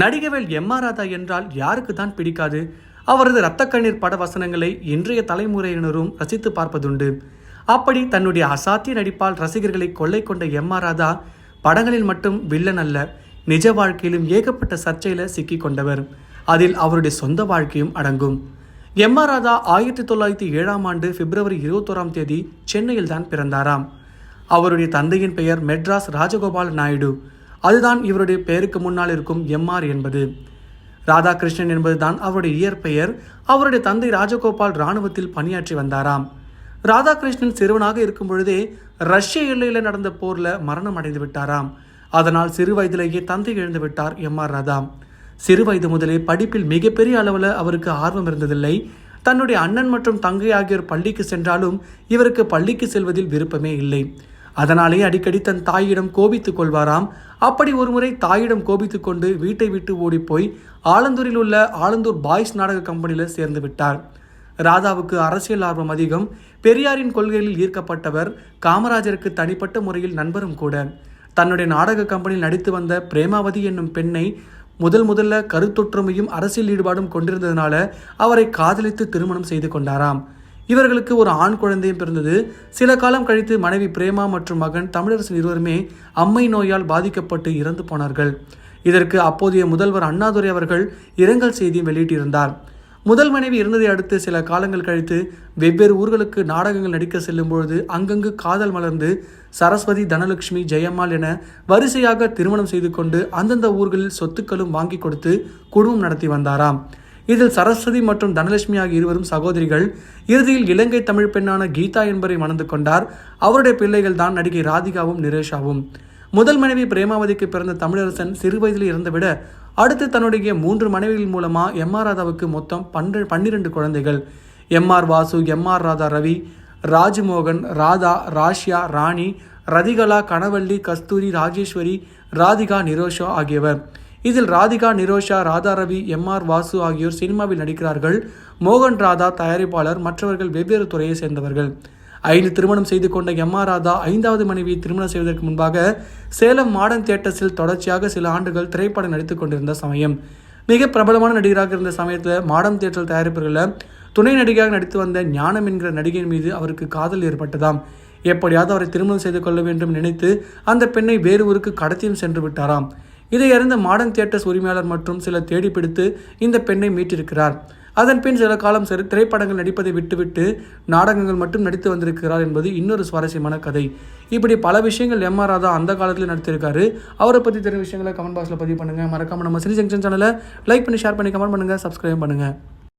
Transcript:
Nadigavel M R Radha என்றால் யாருக்கு தான் பிடிக்காது? அவரது இரத்த கண்ணீர் பட வசனங்களை இன்றைய தலைமுறையினரும் ரசித்து பார்ப்பதுண்டு. அப்படி தன்னுடைய அசாத்திய நடிப்பால் ரசிகர்களை கொள்ளை கொண்ட எம் ஆர் ராதா படங்களில் மட்டும் வில்லன் அல்ல நிஜ வாழ்க்கையிலும் ஏகப்பட்ட சர்ச்சையில் சிக்கி கொண்டவர். அதில் அவருடைய சொந்த வாழ்க்கையும் அடங்கும். எம் ஆர் ராதா ஆயிரத்தி தொள்ளாயிரத்தி ஏழாம் ஆண்டு பிப்ரவரி இருபத்தோராம் தேதி சென்னையில் தான் பிறந்தாராம். அவருடைய தந்தையின் பெயர் மெட்ராஸ் ராஜகோபால் நாயுடு. அதுதான் இவருடைய பெயருக்கு முன்னால் இருக்கும் எம்ஆர் என்பது. ராதாகிருஷ்ணன் என்பதுதான் அவருடைய இயற்பெயர். அவருடைய தந்தை ராஜகோபால் இராணுவத்தில் பணியாற்றி வந்தாராம். ராதாகிருஷ்ணன் சிறுவனாக இருக்கும் பொழுதே ரஷ்ய எல்லையில் நடந்த போரில் மரணம் அடைந்து விட்டாராம். அதனால் சிறு வயதிலேயே தந்தை இழந்து விட்டார் எம் ஆர் ராதா. சிறு வயது முதலே படிப்பில் மிகப்பெரிய அளவில் அவருக்கு ஆர்வம் இருந்ததில்லை. தன்னுடைய அண்ணன் மற்றும் தங்கை ஆகியோர் பள்ளிக்கு சென்றாலும் இவருக்கு பள்ளிக்கு செல்வதில் விருப்பமே இல்லை. அதனாலே அடிக்கடி தன் தாயிடம் கோபித்துக் கொள்வாராம். அப்படி ஒருமுறை தாயிடம் கோபித்துக் கொண்டு வீட்டை விட்டு ஓடிப்போய் ஆலந்தூரில் உள்ள ஆலந்தூர் பாய்ஸ் நாடக கம்பெனியில் சேர்ந்து விட்டார். ராதாவுக்கு அரசியல் ஆர்வம் அதிகம். பெரியாரின் கொள்கைகளில் ஈர்க்கப்பட்டவர் காமராஜருக்கு தனிப்பட்ட முறையில் நண்பரும் கூட. தன்னுடைய நாடக கம்பெனியில் நடித்து வந்த பிரேமாவதி என்னும் பெண்ணை முதல் முதல்ல கருத்தொற்றுமையும் அரசியல் ஈடுபாடும் கொண்டிருந்ததுனால அவரை காதலித்து திருமணம் செய்து கொண்டாராம். இவர்களுக்கு ஒரு ஆண் குழந்தையும் பிறந்தது. சில காலம் கழித்து மனைவி பிரேமா மற்றும் மகன் தமிழரசன் இருவருமே அம்மை நோயால் பாதிக்கப்பட்டு இறந்து போனார்கள். இதற்கு அப்போதைய முதல்வர் அண்ணாதுரை அவர்கள் இரங்கல் செய்தியும் வெளியிட்டிருந்தார். முதல் மனைவி இருந்ததை அடுத்து சில காலங்கள் கழித்து வெவ்வேறு ஊர்களுக்கு நாடகங்கள் நடிக்க செல்லும் பொழுது அங்கங்கு காதல் மலர்ந்து சரஸ்வதி தனலட்சுமி ஜெயம்மாள் என வரிசையாக திருமணம் செய்து கொண்டு அந்தந்த ஊர்களில் சொத்துக்களும் வாங்கி கொடுத்து குடும்பம் நடத்தி வந்தாராம். இதில் சரஸ்வதி மற்றும் தனலட்சுமி ஆகிய இருவரும் சகோதரிகள். இறுதியில் இலங்கை தமிழ் பெண்ணான கீதா என்பவரை மணந்து கொண்டார். அவருடைய பிள்ளைகள் தான் நடிகை ராதிகாவும் நிரேஷாவும். முதல் மனைவி பிரேமாவதிக்கு பிறந்த தமிழரசன் சிறு வயதில் இறந்துவிட அடுத்து தன்னுடைய மூன்று மனைவிகள் மூலமா எம் ஆர் ராதாவுக்கு மொத்தம் பன்ற பன்னிரண்டு குழந்தைகள். M R Vasu M R Radha Ravi Rajmohan Radha Rashya Rani Rathikala Kanavalli Kasthuri Rajeswari Radhika Nirosha ஆகியவர். இதில் ராதிகா நிரோஷா ராதா ரவி எம் ஆர் வாசு ஆகியோர் சினிமாவில் நடிக்கிறார்கள். மோகன் ராதா தயாரிப்பாளர் மற்றவர்கள் வெவ்வேறு துறையை சேர்ந்தவர்கள். ஐந்து திருமணம் செய்து கொண்ட எம் ஆர் ராதா ஐந்தாவது மனைவியை திருமணம் செய்வதற்கு முன்பாக சேலம் மாடர்ன் தியேட்டர்ஸில் தொடர்ச்சியாக சில ஆண்டுகள் திரைப்படம் நடித்துக் கொண்டிருந்த சமயம். மிக பிரபலமான நடிகராக இருந்த சமயத்தில் மாடர்ன் தியேட்டர் தயாரிப்புகளில் துணை நடிகையாக நடித்து வந்த ஞானம் என்கிற நடிகையின் மீது அவருக்கு காதல் ஏற்பட்டதாம். எப்படியாவது அவரை திருமணம் செய்து கொள்ள வேண்டும் நினைத்து அந்த பெண்ணை வேறு ஊருக்கு கடத்தியும் சென்று விட்டாராம். இதை அறிந்த மாடர்ன் தியேட்டர்ஸ் உரிமையாளர் மற்றும் சில தேடி பிடித்து இந்த பெண்ணை மீட்டிருக்கிறார். அதன் பின் சில காலம் சரி திரைப்படங்கள் நடிப்பதை விட்டுவிட்டு நாடகங்கள் மட்டும் நடித்து வந்திருக்கிறார் என்பது இன்னொரு சுவாரஸ்யமான கதை. இப்படி பல விஷயங்கள் எம் ஆர் ராதா அந்த காலத்தில் நடித்திருக்காரு அவரை பற்றி தெரிஞ்ச விஷயங்களை கமெண்ட் பாக்ஸில் பதிவு பண்ணுங்கள் மறக்காம நம்ம சினி ஜங்ஷன் சேனலை லைக் பண்ணி ஷேர் பண்ணி கமெண்ட் பண்ணுங்கள் சப்ஸ்கிரைப் பண்ணுங்கள்